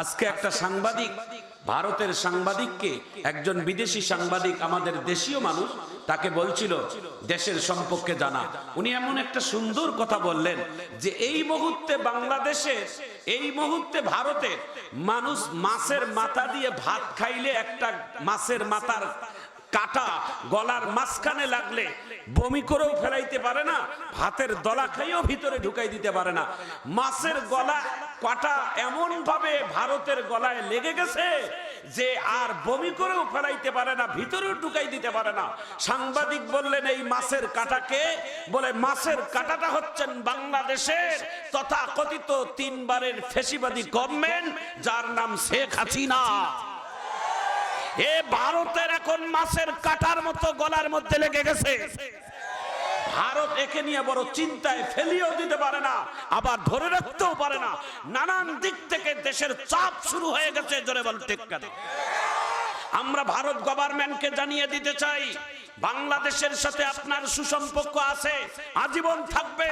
আজকে একটা সাংবাদিক, ভারতের সাংবাদিককে, একজন বিদেশি সাংবাদিক, আমাদের দেশীয় মানুষ, তাকে বলছিল, দেশের সম্পর্কে জানা। উনি এমন একটা সুন্দর কথা বললেন যে এই মুহূর্তে বাংলাদেশে, এই মুহূর্তে ভারতে মানুষ মাছের মাথা দিয়ে ভাত খাইলে একটা মাছের মাথার কাটা গলার মাঝখানে লাগলে বমি করেও ফেলাইতে পারে না, ভাতের দলা খাইও ভিতরে ঢুকাই দিতে পারে না। মাছের গলা কাটা এমন ভাবে ভারতের গলায় লেগে গেছে যে আর বমি করেও ফেলাইতে পারে না, ভিতরেও ঢুকাই দিতে পারে না। সাংবাদিক বললেন, এই মাছের কাটাকে, বলে, মাছের কাটাটা হচ্ছেন বাংলাদেশের তথা কথিত তিনবারের ফেসিবাদী গভর্নমেন্ট যার নাম শেখ হাসিনা। এ ভারতের এখন মাছের কাটার মতো গলার মধ্যে লেগে গেছে। ভারত একে নিয়ে বড় চিন্তায় ফেলিয়েও দিতে পারে না, আবার ধরে রাখতেও পারে না। নানান দিক থেকে দেশের চাপ শুরু হয়ে গেছে, জোরে বল আমরা ভারত গভর্নমেন্টকে জানিয়ে দিতে চাই, বাংলাদেশের সাথে আপনার সুসম্পর্ক আছে, আজীবন থাকবে।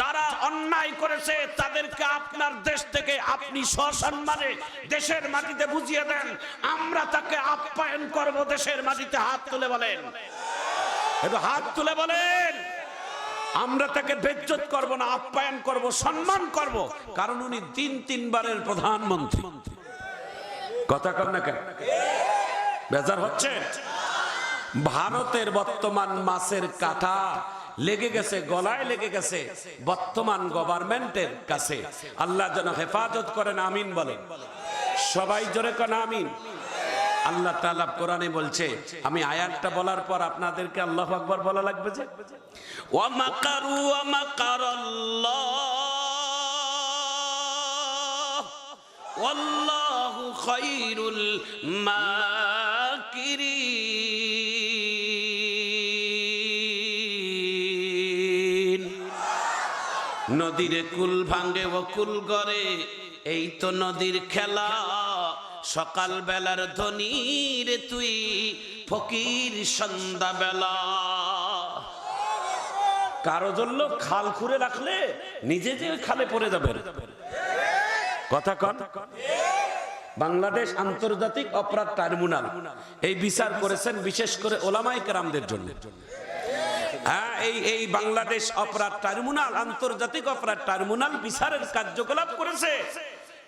যারা অন্যায় করেছে, তাদেরকে আপনার দেশ থেকে আপনি সসম্মানে দেশের মাটিতে বুঝিয়ে দেন। আমরা তাকে আপ্যায়ন করব, দেশের মাটিতে হাত তুলে বলেন। হাত তুলে বলেন। আমরা তাকে বেজ্জত করব না, আপ্যায়ন করব, সম্মান করব। কারণ উনি তিন তিনবারের প্রধানমন্ত্রী। কথা কর না কেন? বেজার হচ্ছে? ভারতের বর্তমান মাছের কাটা লেগে গেছে, গলায় লেগে গেছে, বর্তমান গভর্নমেন্টের কাছে। আল্লাহ যেন হেফাজত করেন, আমিন বলেন। সবাই জোরে কেন, আমিন। আল্লাহ তাআলা কোরআনে বলছে, আমি আয়াতটা বলার পর আপনাদেরকে আল্লাহ আকবর বলা লাগবে যে ওয়া মাকারু ওয়া মাকারাল্লাহ ওয়াল্লাহু খায়রুল মাকিরিন নদীরে কুল ভাঙ্গে ও কুল গড়ে, এই তো নদীর খেলা। সকাল বেলার ধনীর তুই ফকির সন্ধ্যা বেলা কারও জন্য খাল খুঁড়ে রাখলে নিজে যে খালে পড়ে যাবে। কথা কন। বাংলাদেশ আন্তর্জাতিক অপরাধ ট্রাইব্যুনাল এই বিচার করেছেন বিশেষ করে ওলামাই কারামদের জন্য। হ্যাঁ এই এই বাংলাদেশ অপরাধ ট্রাইব্যুনাল, আন্তর্জাতিক অপরাধ ট্রাইব্যুনাল বিচারের কার্যকলাপ করেছে।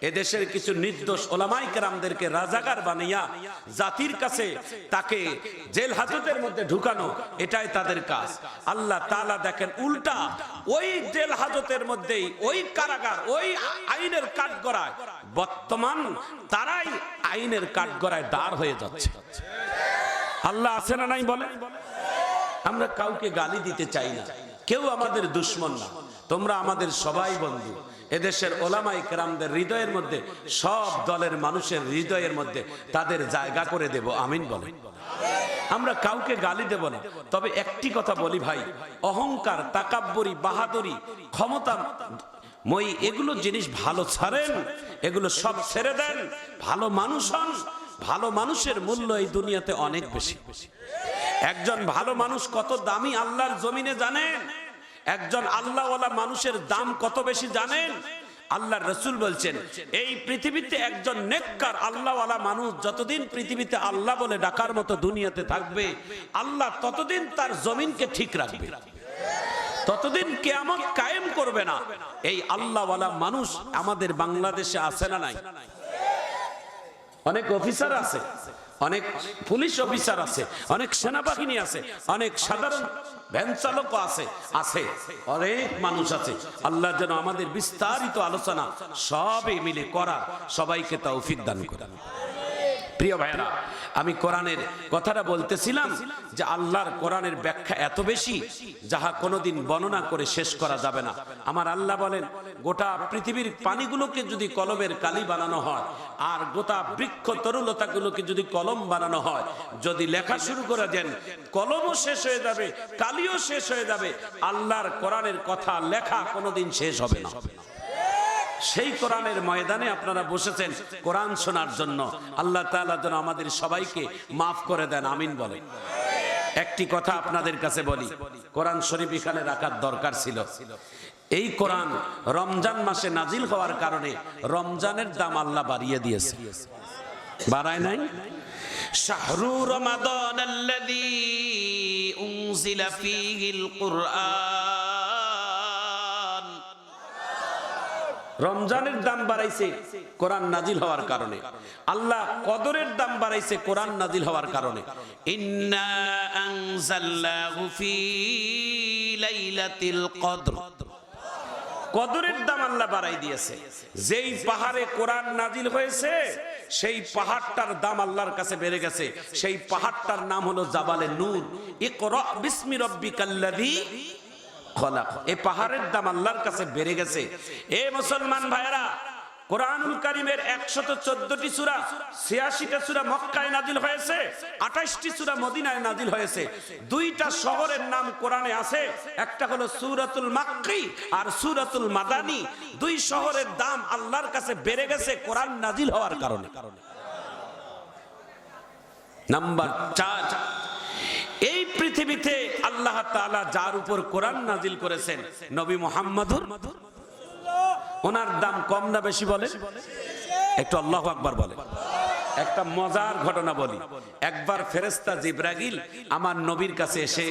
এদেশের কিছু নির্দোষ ওলামাই কেরামদেরকে রাজাকার বানাইয়া জাতির কাছে তাকে জেল হাজতের মধ্যে ঢুকানো, এটাই তাদের কাজ। আল্লাহ তাআলা দেখেন উল্টা, ওই জেল হাজতের মধ্যেই ওই কারাগার, ওই আইনের কাঠগড়ায়, বর্তমান তারাই আইনের কাঠগড়ায় দাঁড় হয়ে যাচ্ছে। আল্লাহ আছে না নাই বলে? আমরা কাউকে গালি দিতে চাই না। কেউ আমাদের দুশ্মন না। তোমরা আমাদের সবাই বন্ধু। এদেশের ওলামাই কেরামদের হৃদয়ের মধ্যে, সব দলের মানুষের হৃদয়ের মধ্যে তাদের জায়গা করে দেব, আমিন বলে আমরা কাউকে গালি দেব না, তবে একটি কথা বলি ভাই, অহংকার, তাকাব্বরি, বাহাদুরি, ক্ষমতা, মই, এগুলো জিনিস ভালো ছাড়েন, এগুলো সব ছেড়ে দেন, ভালো মানুষ হন, ভালো মানুষের মূল্য এই দুনিয়াতে অনেক বেশি। একজন ভালো মানুষ কত দামি আল্লাহর জমিনে জানেন? একজন আল্লাহওয়ালা মানুষের দাম কত বেশি জানেন? আল্লাহ রসুল বলছেন, এই পৃথিবীতে একজন নেককার আল্লাহওয়ালা মানুষ যতদিন পৃথিবীতে আল্লাহ বলে ডাকার মতো দুনিয়াতে থাকবে, আল্লাহ ততদিন তার জমিনকে ঠিক রাখবে। ততদিন কেয়ামত কায়েম করবে না। এই আল্লাহওয়ালা মানুষ আমাদের বাংলাদেশে আছে না নাই? অনেক অফিসার আছে। অনেক পুলিশ অফিসার আছে, অনেক সেনাবাহিনী আছে, অনেক সাধারণ ভ্যান চালক আছে আছে, অনেক মানুষ আছে। আল্লাহ যেন আমাদের বিস্তারিত আলোচনা সবই মিলে করা, সবাইকে তৌফিক দান করেন। প্রিয় ভাইরা আমি কোরআনের কথাটা বলতেছিলাম যে আল্লাহর কোরআনের ব্যাখ্যা এত বেশি, যাহা কোনোদিন বর্ণনা করে শেষ করা যাবে না। আমার আল্লাহ বলেন, গোটা পৃথিবীর পানিগুলোকে যদি কলমের কালি বানানো হয়, আর গোটা বৃক্ষ তরুলতাগুলোকে যদি কলম বানানো হয়, যদি লেখা শুরু করে দেন, কলমও শেষ হয়ে যাবে, কালিও শেষ হয়ে যাবে, আল্লাহর কোরআনের কথা লেখা কোনোদিন শেষ হবে না। সেই কোরআনের ময়দানে আপনারা বসেছেন কোরআন শোনার জন্য। আল্লাহ তাআলা যেন আমাদের সবাইকে মাফ করে দেন, আমিন বলে একটি কথা আপনাদের কাছে বলি, কোরআন শরীফ এখানে রাখার দরকার ছিল। এই কোরআন রমজান মাসে নাজিল হওয়ার কারণে রমজানের দাম আল্লাহ বাড়িয়ে দিয়েছে। বাড়ায় নাই? শাহরু রমাদান আল্লাযী উনজিলা ফীহিল কুরআন। রমজানের দাম বাড়াইছে কোরআন নাজিল হওয়ার কারণে। আল্লাহ কদরের দাম বাড়াইছে কোরআন নাজিল হওয়ার কারণে। ইন্না আনজালনাহু ফি লাইলাতিল কদর। কদরের দাম আল্লাহ বাড়াই দিয়েছে। যেই পাহাড়ে কোরআন নাজিল হয়েছে সেই পাহাড়টার দাম আল্লাহর কাছে বেড়ে গেছে। সেই পাহাড়টার নাম হলো জাবালে নূর। ইকরা বিসমি রাব্বিকাল্লাযী খলাক। এই পাহাড়ের দাম আল্লাহর কাছে বেড়ে গেছে। এ মুসলমান ভাইরা কোরআনুল কারিমের একশত চোদ্দটি সুরা, ছিয়াশিটা সুরা মক্কায় নাজিল হয়েছে, আঠাশটি সুরা মদিনায় নাজিল হয়েছে। দুইটা শহরের নাম কোরআনে আছে, একটা হলো সুরাতুল মাক্কি আর সুরাতুল মাদানি। দুই শহরের দাম আল্লাহর কাছে বেড়ে গেছে কোরআন নাজিল হওয়ার কারণে। নাম্বার চার, এই পৃথিবীতে তাআলা যার উপর কোরআন নাজিল করেছেন, নবী মোহাম্মদুর ওনার দাম কম না বেশি বলে? একটু আল্লাহ আকবার বলে। একটা মজার ঘটনা বলি। একবার ফেরেস্তা জিব্রাগিল আমার নবীর কাছে এসে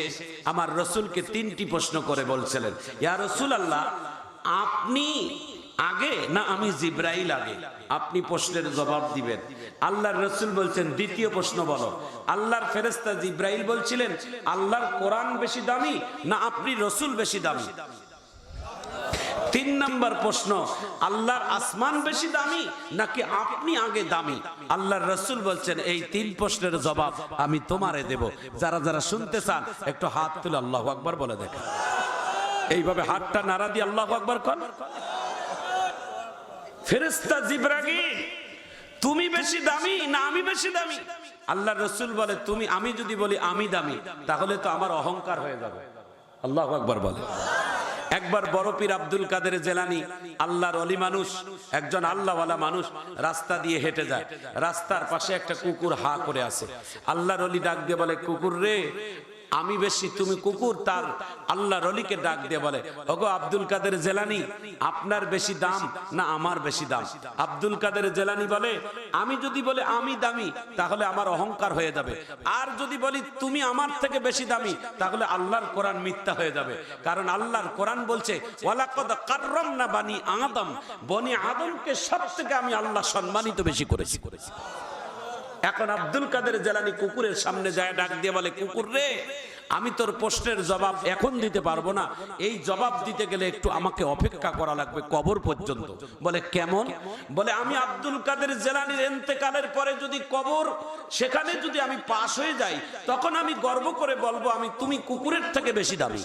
আমার রসুলকে তিনটি প্রশ্ন করে বলছিলেন, ইয়া রসুল আল্লাহ আপনি আগে না আমি জিব্রাইল আগে? আপনি প্রশ্নের জবাব দিবেন। আল্লাহর রসুল বলছেন, দ্বিতীয় প্রশ্ন বলো। আল্লাহর ফেরেস্তা জিব্রাইল বলছিলেন, আল্লাহর কোরআন বেশি দামি না আপনি রসুল বেশি দামি? তিন নম্বর প্রশ্ন, আল্লাহর আসমান বেশি দামি নাকি আপনি আগে দামি? আল্লাহর রসুল বলছেন, এই তিন প্রশ্নের জবাব আমি তোমারে দেব। যারা যারা শুনতে চান, একটু হাত তুলে আল্লাহ আকবর বলে দেখেন এইভাবে হাতটা নাড়া দিয়ে আল্লাহ আকবর কর। ফেরেস্তা জিব্রাগি তুমি বেশি দামি না আমি বেশি দামি? আল্লাহ রসুল বলে, তুমি, আমি যদি বলি আমি দামি, তাহলে তো আমার অহংকার হয়ে যাবে। আল্লাহ আকবার বলে। একবার বড় পীর আব্দুল কাদের জেলানি, আল্লাহর অলি মানুষ, একজন আল্লাহওয়ালা মানুষ রাস্তা দিয়ে হেঁটে যায়। রাস্তার পাশে একটা কুকুর হা করে আছে। আল্লাহর অলি ডাক দিয়ে বলে, কুকুর রে আমি বেশি, তুমি কুকুর, তার আল্লাহ রলিকে ডাক দিয়ে বলে, ওগো আব্দুল কাদের জেলানি, আপনার বেশি দাম না আমার বেশি দাম? আব্দুল কাদের জেলানি বলে, আমি যদি বলে আমি দামি, তাহলে আমার অহংকার হয়ে যাবে। আর যদি বলি তুমি আমার থেকে বেশি দামি, তাহলে আল্লাহর কোরআন মিথ্যা হয়ে যাবে। কারণ আল্লাহর কোরআন বলছে বনি আদমকে সব থেকে আমি আল্লাহ সম্মানিত বেশি করেছি করেছি। এখন আব্দুল কাদের জেলানি কুকুরের সামনে যায়, ডাক দিয়ে বলে, কুকুর রে, আমি তোর প্রশ্নের জবাব এখন দিতে পারব না। এই জবাব দিতে গেলে একটু আমাকে অপেক্ষা করা লাগবে কবর পর্যন্ত। বলে, কেমন? বলে, আমি আব্দুল কাদের জেলানির এন্তেকালের পরে যদি কবর, সেখানে যদি আমি পাশ হয়ে যাই, তখন আমি গর্ব করে বলব, আমি, তুমি কুকুরের থেকে বেশি দামি।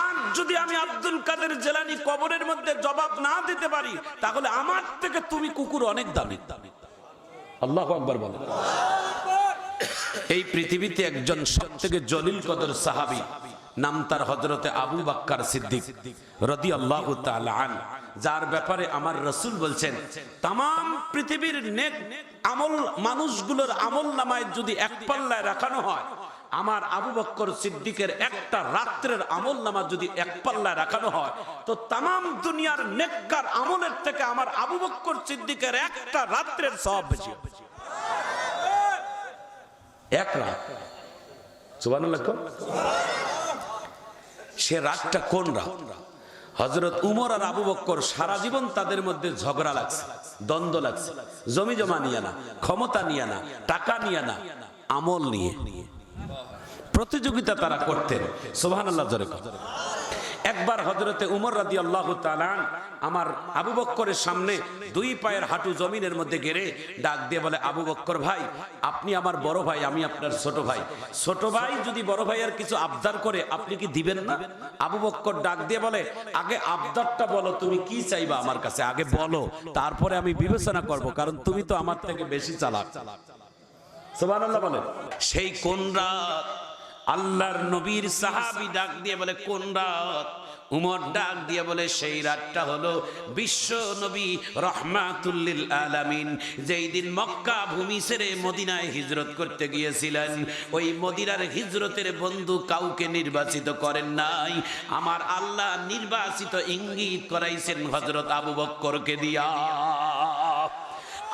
আর যদি আমি আব্দুল কাদের জেলানি কবরের মধ্যে জবাব না দিতে পারি, তাহলে আমার থেকে তুমি কুকুর অনেক দামি। দামি আল্লাহ আকবর বলে। এই পৃথিবীতে একজন সব থেকে জলিল কদর সাহাবি, নাম তার হজরতে আবু বাক্কার সিদ্দিক রদি আল্লাহ আন। যার ব্যাপারে আমার রসুল বলছেন তাম পৃথিবীর নেক আমল, মানুষগুলোর আমল নামায় যদি এক পাল্লায় রাখানো হয় আমার আবু বক্কর সিদ্দিকের একটা রাত্রের আমল নামা যদি এক পাল্লায় রাখানো হয়, তো তাম দুনিয়ার নেককার আমলের থেকে আমার আবু বক্কর সিদ্দিকের একটা রাত্রের সব বেশি এক রাত। কোন? সে রাতটা কোন রাত? হজরত উমর আর আবু বক্কর সারা জীবন তাদের মধ্যে ঝগড়া লাগছে, দ্বন্দ্ব লাগছে। জমি জমা নিয়ে না, ক্ষমতা নিয়ে না, টাকা নিয়ে না, আমল নিয়ে। প্রতিযোগিতা তারা করতেন। সোহান আল্লাহ একবার হজরতে উমর রাদি আল্লাহ আমার আবু বক্করের সামনে দুই পায়ের হাঁটু জমিনের মধ্যে গেড়ে ডাক দিয়ে বলে, আবু বক্কর ভাই, আপনি আমার বড় ভাই, আমি আপনার ছোট ভাই। ছোট ভাই যদি বড় ভাইয়ের কিছু আবদার করে, আপনি কি দিবেন না? আবু বক্কর ডাক দিয়ে বলে, আগে আবদারটা বলো, তুমি কি চাইবা আমার কাছে? আগে বলো, তারপরে আমি বিবেচনা করব, কারণ তুমি তো আমার থেকে বেশি চালাক। সুবহানাল্লাহ বলেন। সেই কোন রাত আল্লাহর নবীর সাহাবি ডাক দিয়ে বলে, কোন রাত? উমর ডাক দিয়ে বলে, সেই রাতটা হলো বিশ্ব নবী রহমাতুল্লিল আলামিন। যেই দিন মক্কা ভূমি ছেড়ে মদিনায় হিজরত করতে গিয়েছিলেন, ওই মদিনার হিজরতের বন্ধু কাউকে নির্বাচিত করেন নাই। আমার আল্লাহ নির্বাচিত ইঙ্গিত করাইছেন হজরত আবু বক্করকে দিয়া।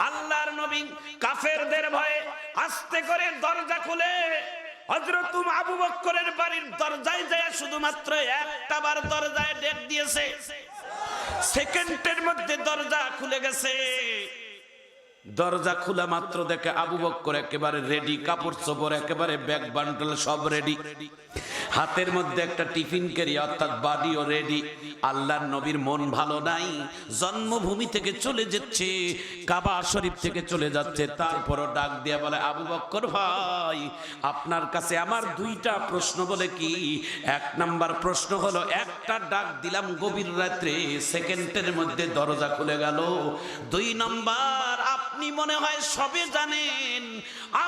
আল্লাহর নবী কাফেরদের ভয়ে আস্তে করে দরজা খুলে আবু দরজায় শুধুমাত্র দরজায় ডেট দিয়েছে। সেকেন্ডের মধ্যে দরজা খুলে গেছে। দরজা খোলা মাত্র দেখে আবু বক্কর একেবারে রেডি কাপড় চোপড় একেবারে ব্যাগ বান্ডল সব রেডি হাতের মধ্যে একটা টিফিন ক্যারি অর্থাৎ বাডিও রেডি আল্লাহর নবীর মন ভালো নাই, জন্মভূমি থেকে চলে যাচ্ছে, কাবা শরীফ থেকে চলে যাচ্ছে, তারপরও ডাক দিয়ে বলে, আবু বক্কর ভাই, আপনার কাছে আমার দুইটা প্রশ্ন বলে কি? এক নাম্বার প্রশ্ন হলো, একটা ডাক দিলাম গভীর রাত্রে, সেকেন্ডের মধ্যে দরজা খুলে গেল। দুই নাম্বার, আপনি মনে হয় সবে জানেন,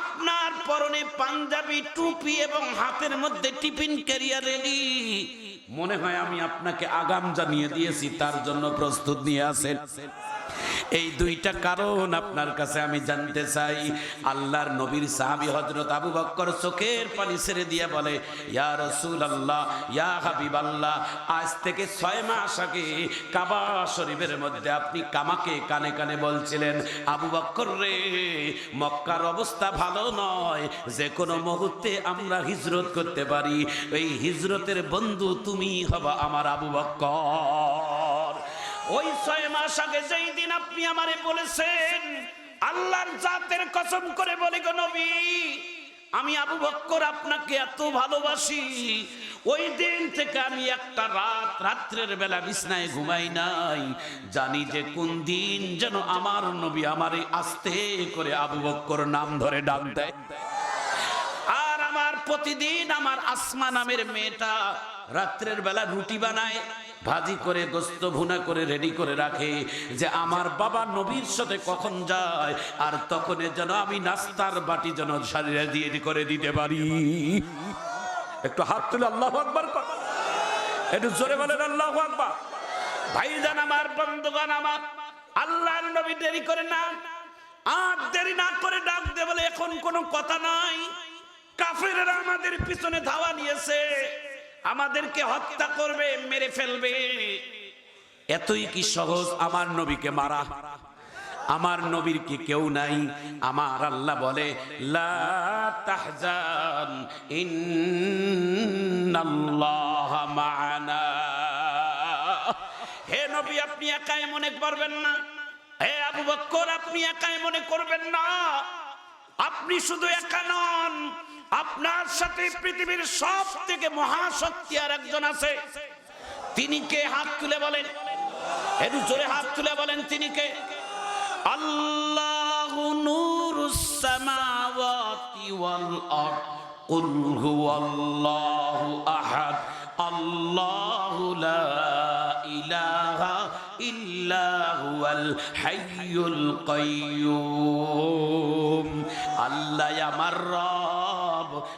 আপনার পরনে পাঞ্জাবি, টুপি এবং হাতের মধ্যে টিফিন ক্যারিয়ার রেডি মনে হয় আমি আপনাকে আগাম জানিয়ে দিয়েছি তার জন্য প্রস্তুত নিয়ে আসেন। এই দুইটা কারণ আপনার কাছে আমি জানতে চাই। আল্লাহর নবীর সাহাবি হজরত আবু বক্কর চোখের পানি ছেড়ে দিয়ে বলে, ইয়া রাসূলুল্লাহ, ইয়া হাবিবাল্লাহ, আজ থেকে ছয় মাস আগে কাবা শরীফের মধ্যে আপনি কামাকে কানে কানে বলছিলেন, আবু বক্কর রে, মক্কার অবস্থা ভালো নয়, যে কোনো মুহূর্তে আমরা হিজরত করতে পারি। এই হিজরতের বন্ধু তুমি হবা আমার আবু বক্কর। ওই ছয় মাস আগে যেই দিন আপনি আমারে বলেছেন, আল্লাহর জাতের কসম করে বলে গো নবী, আমি আবু বক্কর আপনাকে এত ভালোবাসি, ওই দিন থেকে আমি একটা রাত, রাত্রের বেলা বিছনায় ঘুমাই নাই। জানি যে কোন দিন যেন আমার নবী আমারে আস্তে করে আবু বক্কর নাম ধরে ডাক দেয়। প্রতিদিন আমার আসমা নামের মেয়েটা রাত্রের বেলা রুটি বানায়, ভাজি করে, গোস্ত ভুনা করে রেডি করে রাখে যে আমার বাবা নবীর সাথে কখন যায় আর তখন যেন আমি নাস্তার বাটি যেন শরীরে দিয়ে করে দিতে পারি। একটু হাত তুলে আল্লাহ আকবার একটু জোরে বলেন আল্লাহ আকবার। ভাইজান আমার, বন্ধুগণ আমার, আল্লাহর নবী দেরি করে না। আর দেরি না করে ডাক দে বলে এখন কোনো কথা নাই। কাফেরেরা আমাদের পিছনে ধাওয়া নিয়েছে। আমাদেরকে হত্যা করবে, মেরে ফেলবে। এতই কি সহজ আমার নবীকে মারা? আমার নবীর কি কেউ নাই? আমার আল্লাহ বলে হে নবী, আপনি একাই মনে করবেন না? হে আবু বক্কর, আপনি একাই মনে করবেন না? আপনি শুধু একা নন। আপনার সাথে পৃথিবীর সব থেকে মহাশক্তি আর একজন আছে। তিনি কে? হাত তুলে বলেন। একটু জোরে হাত তুলে বলেন, তিনি কে? আল্লাহ নূরুস সামাওয়াতি ওয়াল আরদ। কুল হুয়াল্লাহু আহাদ। আল্লাহু লা ইলাহা ইল্লা হুয়াল হাইয়ুল কাইয়্যুম আল্লাহ আমার রব।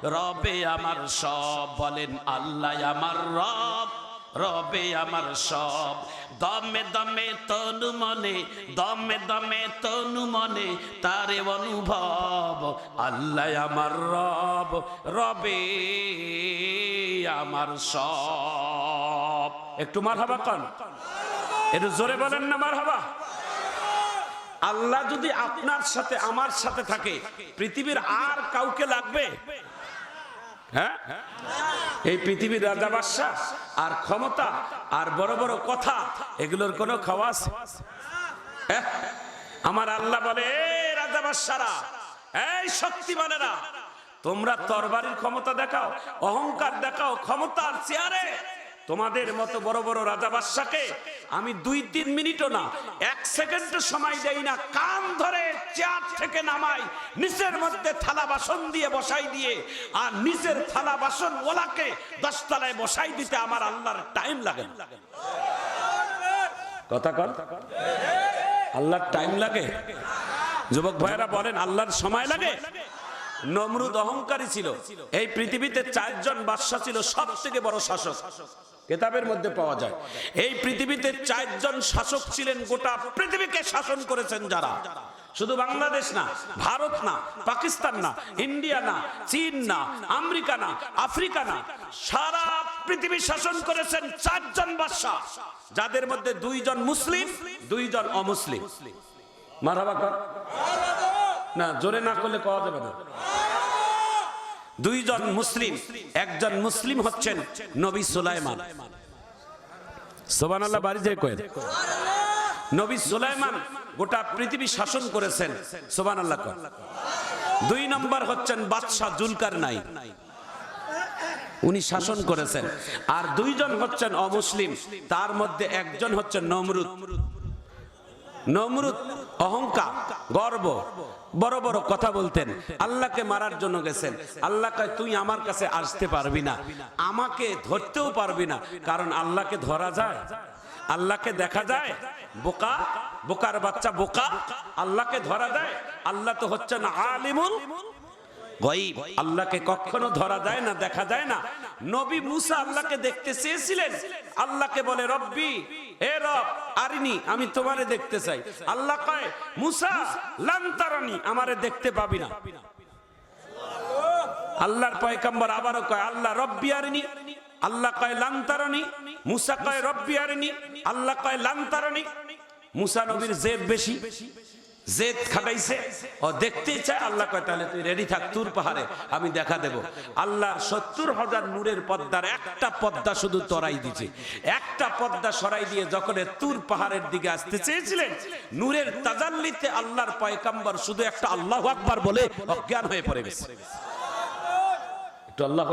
রবে আমার সব বলেন আল্লাহ আমার রব, রবে আমার সব। দমে দমে তনু মনে, দমে দমে তনু মনে তারে অনুভব, আল্লাহ আমার রব, রবে আমার সব। একটু মার হাবা কন। একটু জোরে বলেন না মার হাবা আল্লাহ যদি আপনার সাথে, আমার সাথে থাকে, পৃথিবীর আর কাউকে লাগবে? হ্যাঁ এই পৃথিবীর রাজা বাদশাহ আর ক্ষমতা আর বড় বড় কথা, এগুলোর কোনো খাওয়া আছে হ্যাঁ? আমার আল্লাহ বলে রাজা বাদশারা, এই শক্তিমানেরা, তোমরা তরবারির ক্ষমতা দেখাও, অহংকার দেখাও, ক্ষমতার চেয়ারে তোমাদের মতো বড় বড় রাজা বাদশাকে আমি দুই তিন মিনিটও না, এক সেকেন্ড সময় দেই না, কান ধরে চেয়ার থেকে নামাই, নিচের মধ্যে থালা বাসন দিয়ে বসাই দিয়ে, আর নিচের থালা বাসন ওলাকে দশতলায় বসাই দিতে আমার আল্লাহর টাইম লাগে। কথা কর আল্লাহর টাইম লাগে? যুবক ভাইয়েরা বলেন, আল্লাহর সময় লাগে? নমরুদ অহংকারী ছিল। এই পৃথিবীতে চারজন বাদশাহ ছিল সব থেকে বড় শাসক। কেতাবের মধ্যে পাওয়া যায়। এই পৃথিবীতে চারজন শাসক ছিলেন, গোটা পৃথিবীকে শাসন করেছেন যারা। শুধু বাংলাদেশ না, ভারত না, পাকিস্তান না, ইন্ডিয়া না, চীন না, আমেরিকা না, আফ্রিকা না, সারা পৃথিবী শাসন করেছেন চারজন বাদশাহ, যাদের মধ্যে দুইজন মুসলিম, দুইজন অমুসলিম। না, জোরে না করলে পাওয়া যাবে না। দুইজন মুসলিম, একজন মুসলিম হচ্ছেন নবী সুলাইমান। সোবান বাড়ি যে কয়েন। নবী সুলাইমান গোটা পৃথিবী শাসন করেছেন। সোবান আল্লাহ দুই নম্বর হচ্ছেন বাদশাহ জুলকার নাই উনি শাসন করেছেন। আর দুইজন হচ্ছেন অমুসলিম। তার মধ্যে একজন হচ্ছেন নমরুদ। নমরুদ অহংকার, গর্ব। বড় বড় কথা বলতেন, আল্লাহকে মারার জন্য গেছেন। আল্লাহ তুই আমার কাছে আসতে পারবি না, আমাকে ধরতেও পারবি না, কারণ আল্লাহকে ধরা যায়, আল্লাহকে দেখা যায়, বোকা, বোকার বাচ্চা বোকা, আল্লাহকে ধরা যায়, আল্লাহ তো হচ্ছে হচ্ছেন আলিমুল গয়ব, আল্লাহকে কখনো ধরা যায় না, দেখা যায় না। নবী মুসা আল্লাহকে দেখতে চেয়েছিলেন। আল্লাহকে বলে, রব্বি এ রব, আরিনি, আমি তোমারে দেখতে চাই। আল্লাহ কয়, মুসা লান্তারানি আমারে দেখতে পাবি না। আল্লাহর পয়গম্বর আবারও কয়, আল্লাহ, রব্বি আরিনি। আল্লাহ কয় লান্তারানি মুসা কয়, রব্বি আরিনি। আল্লাহ কয় লান্তারানি মুসা নবীর জেদ বেশি। জেদ খাটাইছে। ও দেখতেই চায়, আল্লাহ তাহলে তুই রেডি থাক, তুর পাহাড়ে, আমি দেখা দেব। আল্লাহর সত্তর হাজার নূরের পদ্মার একটা পদ্মা শুধু তরাই দিছে। একটা পদ্মা সরাই দিয়ে যখন তুর পাহাড়ের দিকে আসতে চেয়েছিলেন, নূরের তাজাল্লিতে আল্লাহর পয়কাম্বর শুধু একটা আল্লাহ আকবার বলে অজ্ঞান হয়ে পড়ে গেছে। একটু আল্লাহ।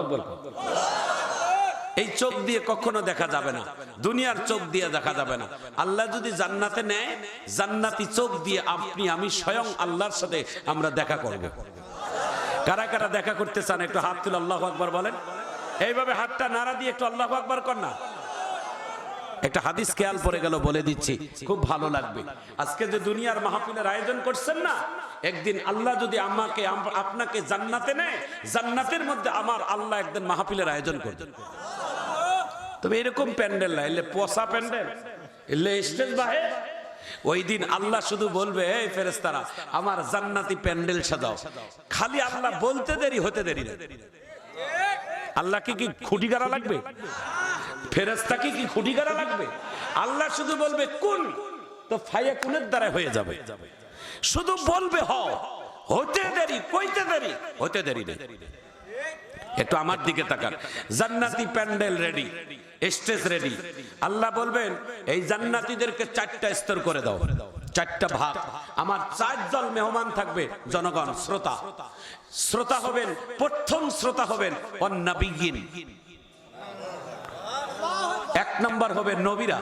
এই চোখ দিয়ে কখনো দেখা যাবে না। দুনিয়ার চোখ দিয়ে দেখা যাবে না। আল্লাহ যদি জান্নাতে নেয়, জান্নাতি চোখ দিয়ে আপনি, আমি স্বয়ং আল্লাহর সাথে আমরা দেখা করব। কারা কারা দেখা করতে চান, একটু হাত তুলে আল্লাহ আকবার বলেন। এইভাবে হাতটা নাড়া দিয়ে একটু আল্লাহ আকবার কর না। একটা হাদিস খেয়াল পরে গেল, বলে দিচ্ছি, খুব ভালো লাগবে। আজকে যে দুনিয়ার মাহফিলের আয়োজন করছেন না, একদিন আল্লাহ যদি আমাকে আপনাকে জান্নাতে নেয়, জান্নাতের মধ্যে আমার আল্লাহ একদিন মাহফিলের আয়োজন করবেন তবে এরকম প্যান্ডেল না, এলে পচা প্যান্ডেল, এলে স্টেজ বাহে ওই দিন আল্লাহ শুধু বলবে, এই ফেরেস্তারা আমার জান্নাতি প্যান্ডেল সাজাও। খালি আল্লাহ বলতে দেরি, হতে দেরি আল্লাহকে কি খুঁটি গাড়া লাগবে? ফেরেস্তাকে কি খুঁটি গাড়া লাগবে? আল্লাহ শুধু বলবে কোন তো ফাইয়া কুনের দ্বারা হয়ে যাবে। শুধু বলবে, হ। হতে দেরি, কইতে দেরি, হতে দেরি নেই। একটু আমার দিকে তাকান। জান্নাতি pandal ready, stage ready. Allah বলবেন, এই জান্নাতীদেরকে চারটা স্তর করে দাও, চারটা ভাগ। আমার চার দল মেহমান থাকবে, জনগণ, শ্রোতা। শ্রোতা হবেন, প্রথম শ্রোতা হবেন, অন্নাবিগিন। নম্বর হবে নবীরা।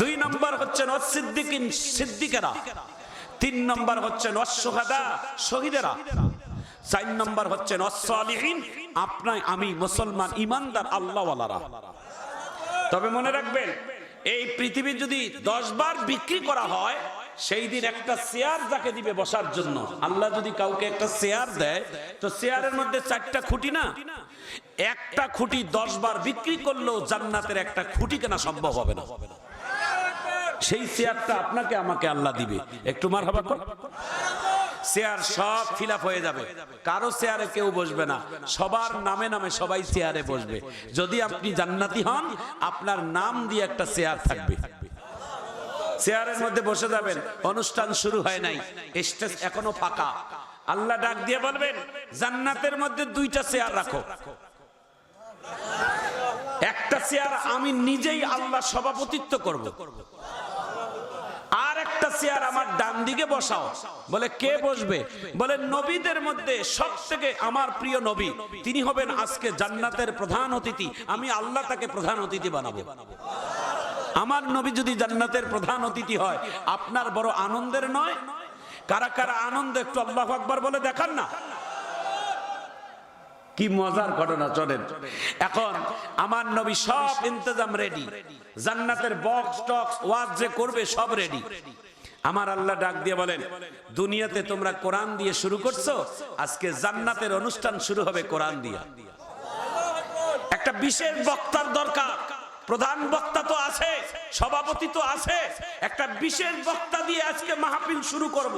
দুই নম্বর হচ্ছেন অসিদ্দিকিন সিদ্দিকেরা। তিন নম্বর হচ্ছেন অশ্বহাদা শহীদেরা। চার নম্বর হচ্ছেন অসলিহীন আপনার আমি মুসলমান ইমানদার আল্লাহওয়ালারা। তবে মনে রাখবেন, এই পৃথিবী যদি দশ বার বিক্রি করা হয় সেই দিন একটা চেয়ার যাকে দিবে বসার জন্য। আল্লাহ যদি কাউকে একটা চেয়ার দেয়, তো চেয়ারের মধ্যে চারটা খুঁটি না? একটা খুঁটি দশ বার বিক্রি করলেও জান্নাতের একটা খুঁটি কেনা সম্ভব হবে না। সেই চেয়ারটা আপনাকে, আমাকে আল্লাহ দিবে। একটু মার হবা চেয়ার সব ফিল হয়ে যাবে। কারও চেয়ারে কেউ বসবে না। সবার নামে নামে সবাই চেয়ারে বসবে। যদি আপনি জান্নাতি হন, আপনার নাম দিয়ে একটা চেয়ার থাকবে। চেয়ারের মধ্যে বসে যাবেন। অনুষ্ঠান শুরু হয় নাই। স্টেজ এখনও ফাঁকা। আল্লাহ ডাক দিয়ে বলবেন, জান্নাতের মধ্যে দুইটা চেয়ার রাখো। একটা চেয়ার আমি নিজেই আল্লাহ সভাপতিত্ব করব। আর একটা চেয়ার আমার ডান দিকে বসাও। বলে, কে বসবে? বলে, নবীদের মধ্যে সব থেকে আমার প্রিয় নবী। তিনি হবেন আজকে জান্নাতের প্রধান অতিথি। আমি আল্লাহ তাকে প্রধান অতিথি বানাবো। আমার নবী যদি জান্নাতের প্রধান অতিথি হয়, আপনার বড় আনন্দের নয়? কারা কারা আনন্দ একটু আল্লাহ আকবার বলে দেখান না। কি মজার ঘটনা, চলেন। এখন আমার নবী সব ইন্তজাম রেডি জান্নাতের বক্স টক্স ওয়াজ যে করবে সব রেডি আমার আল্লাহ ডাক দিয়ে বলেন, দুনিয়াতে তোমরা কোরআন দিয়ে শুরু করছ? আজকে জান্নাতের অনুষ্ঠান শুরু হবে কোরআন দিয়া। একটা বিশেষ বক্তার দরকার। প্রধান বক্তা তো আছে, সভাপতি তো আছে। একটা বিশেষ বক্তা দিয়ে আজকে মাহফিল শুরু করব।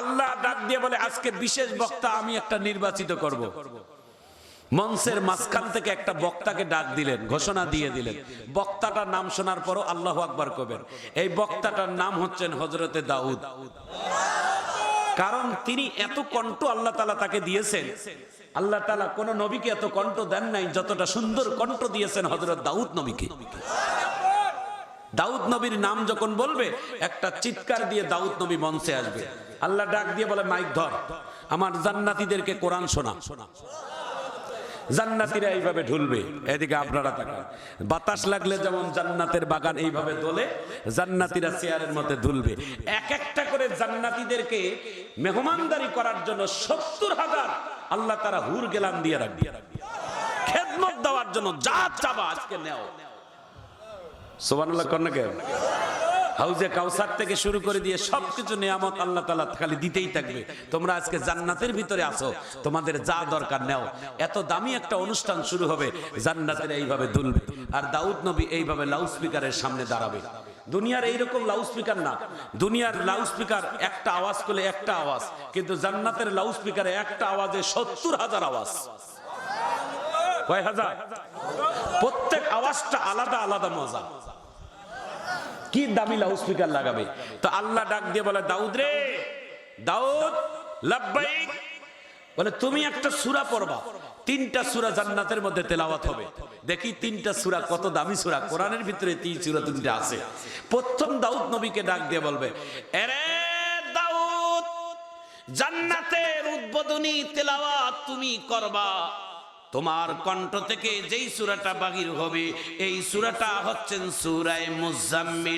আল্লাহ ডাক দিয়ে বলে, আজকে বিশেষ বক্তা আমি একটা নির্বাচিত করব। মঞ্চের মাঝখান থেকে একটা বক্তাকে ডাক দিলেন, ঘোষণা দিয়ে দিলেন। বক্তাটার নাম শোনার পরও আল্লাহ আকবার কবেন। এই বক্তাটার নাম হচ্ছেন হজরতে দাউদ। কারণ তিনি এত কণ্ঠ আল্লাহ তালা তাকে দিয়েছেন আল্লাহ তালা কোন নবীকে এত কণ্ঠ দেন নাই, যতটা সুন্দর কণ্ঠ দিয়েছেন হজরত দাউদ নবীকে। দাউদ নবীর নাম যখন বলবে, একটা চিৎকার দিয়ে দাউদ নবী মঞ্চে আসবে। আল্লাহ ডাক দিয়ে বলে, মাইক ধর, আমার জান্নাতীদেরকে কোরআন শোনা। শোনা জান্নাতীরা এইভাবে ঢুলবে, এদিকে আপনারা তাকান। বাতাস লাগলে যেমন জান্নাতের বাগান এইভাবে দোলে, জান্নাতীরা চেয়ারের মধ্যে দুলবে এক একটা করে জান্নাতীদেরকে মেহমানদারি করার জন্য সত্তর হাজার আল্লাহ তারা হুর গেলাম দিয়ে রাখবে। খেদমত দেওয়ার জন্য যা চাবা আজকে নেও। সোবানুল্লাহ হাউজে কাউসার থেকে শুরু করে দিয়ে সবকিছু নিয়ামত আল্লাহ তালা খালি দিতেই থাকবে। তোমরা আজকে জান্নাতের ভিতরে আসো তোমাদের যা দরকার নেও। এত দামি একটা অনুষ্ঠান শুরু হবে, জান্নাতের এইভাবে দুলবে। আর দাউদ নবী এইভাবে লাউড স্পিকারের সামনে দাঁড়াবে। দুনিয়ার এইরকম লাউড স্পিকার না। দুনিয়ার লাউড স্পিকার একটা আওয়াজ করলে একটা আওয়াজ, কিন্তু জান্নাতের লাউড স্পিকারে একটা আওয়াজে সত্তর হাজার আওয়াজ। কয় হাজার? প্রত্যেক আওয়াজটা আলাদা আলাদা মজা। কি দামি লাউড স্পিকার লাগাবে? তো আল্লাহ ডাক দিয়ে বলে, দাউদ রে, দাউদ, লাব্বাইক বলে, তুমি একটা সূরা পড়বা। তিনটা সূরা জান্নাতের মধ্যে তেলাওয়াত হবে। দেখি তিনটা সূরা কত দামি সূরা। কোরআনের ভিতরে তিন সূরা তিনটা আছে। প্রথম দাউদ নবীকে ডাক দিয়ে বলবে, এরে দাউদ, জান্নাতের উদ্বোধনী তেলাওয়াত তুমি করবা। তোমার কণ্ঠ থেকে যেই সূরাটা বাহির হবে, এই সূরাটা হচ্ছেন সূরায়ে মুজাম্মিল।